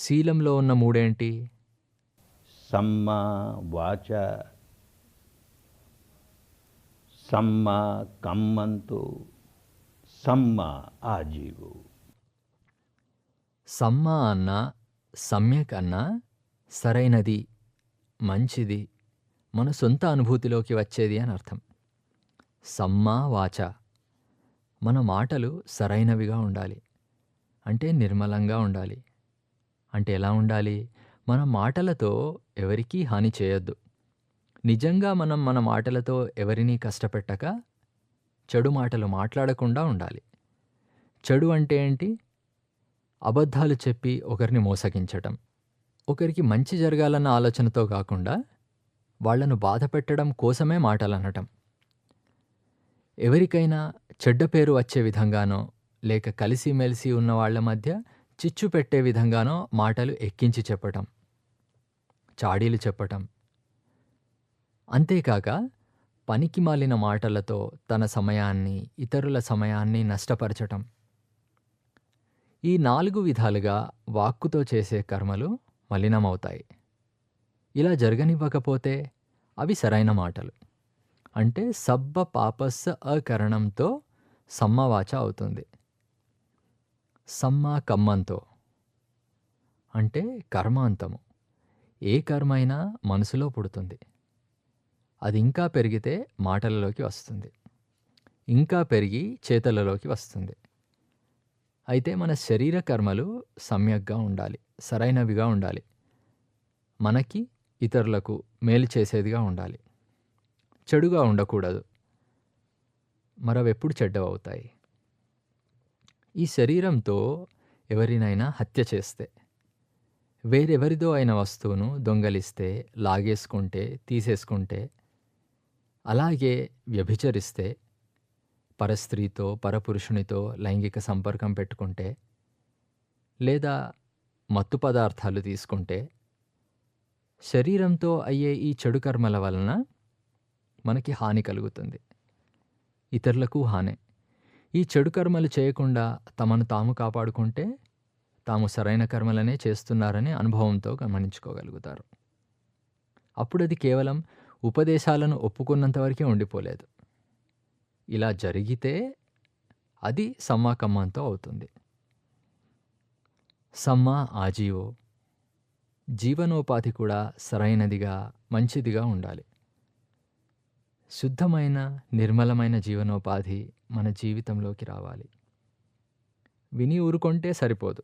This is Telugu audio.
శీలంలో ఉన్న మూడేంటి? సమ్మా వాచ సమ్మ కమ్మంతు సమ్మ ఆజీవు. సమ్మ అన్న సమ్యక్ అన్న సరైనది మంచిది మన సొంత అనుభూతిలోకి వచ్చేది అని అర్థం. సమ్మ వాచ మన మాటలు సరైనవిగా ఉండాలి అంటే నిర్మలంగా ఉండాలి. అంటే ఎలా ఉండాలి? మన మాటలతో ఎవరికీ హాని చేయొద్దు. నిజంగా మనం మన మాటలతో ఎవరినీ కష్టపెట్టక చెడు మాటలు మాట్లాడకుండా ఉండాలి. చెడు అంటే ఏంటి? అబద్ధాలు చెప్పి ఒకరిని మోసగించటం. ఒకరికి మంచి జరగాలన్న ఆలోచనతో కాకుండా వాళ్ళను బాధ పెట్టడం కోసమే మాటలనటం. ఎవరికైనా చెడ్డ పేరు వచ్చే విధంగానో లేక కలిసిమెలిసి ఉన్న వాళ్ళ మధ్య చిచ్చు పెట్టే విధంగానో మాటలు ఎక్కించి చెప్పటం చాడీలు చెప్పటం. అంతేకాక పనికి మాలిన మాటలతో తన సమయాన్ని ఇతరుల సమయాన్ని నష్టపరచటం. ఈ నాలుగు విధాలుగా వాక్కుతో చేసే కర్మలు మలినమవుతాయి. ఇలా జరగనివ్వకపోతే అవి సరైన మాటలు. అంటే సబ్బ పాపస్స అకరణంతో సమ్మవాచ అవుతుంది. సమ్మ కమ్మంతో. అంటే కర్మాంతము. ఏ కర్మ అయినా మనసులో పుడుతుంది. అది ఇంకా పెరిగితే మాటలలోకి వస్తుంది. ఇంకా పెరిగి చేతలలోకి వస్తుంది. అయితే మన శరీర కర్మలు సమ్యక్గా ఉండాలి సరైనవిగా ఉండాలి. మనకి ఇతరులకు మేలు చేసేదిగా ఉండాలి. చెడుగా ఉండకూడదు. మరవెప్పుడు చెడ్డవవుతాయి? ఈ శరీరంతో ఎవరినైనా హత్య చేస్తే వేరెవరిదో అయిన వస్తువును దొంగలిస్తే లాగేసుకుంటే తీసేసుకుంటే అలాగే వ్యభిచరిస్తే పరస్త్రీతో పరపురుషునితో లైంగిక సంపర్కం పెట్టుకుంటే లేదా మత్తు పదార్థాలు తీసుకుంటే శరీరంతో అయ్యే ఈ చెడు కర్మల వలన మనకి హాని కలుగుతుంది. ఇతరులకు హానే. ఈ చెడు కర్మలు చేయకుండా తమను తాము కాపాడుకుంటే తాము సరైన కర్మలనే చేస్తున్నారని అనుభవంతో గమనించుకోగలుగుతారు. అప్పుడు అది కేవలం ఉపదేశాలను ఒప్పుకున్నంతవరకే ఉండిపోలేదు. ఇలా జరిగితే అది సమ్మాకమ్మంతో అవుతుంది. సమ్మా ఆజీవో జీవనోపాధి కూడా సరైనదిగా మంచిదిగా ఉండాలి. శుద్ధమైన నిర్మలమైన జీవనోపాధి మన జీవితంలోకి రావాలి. విని ఊరుకుంటే సరిపోదు.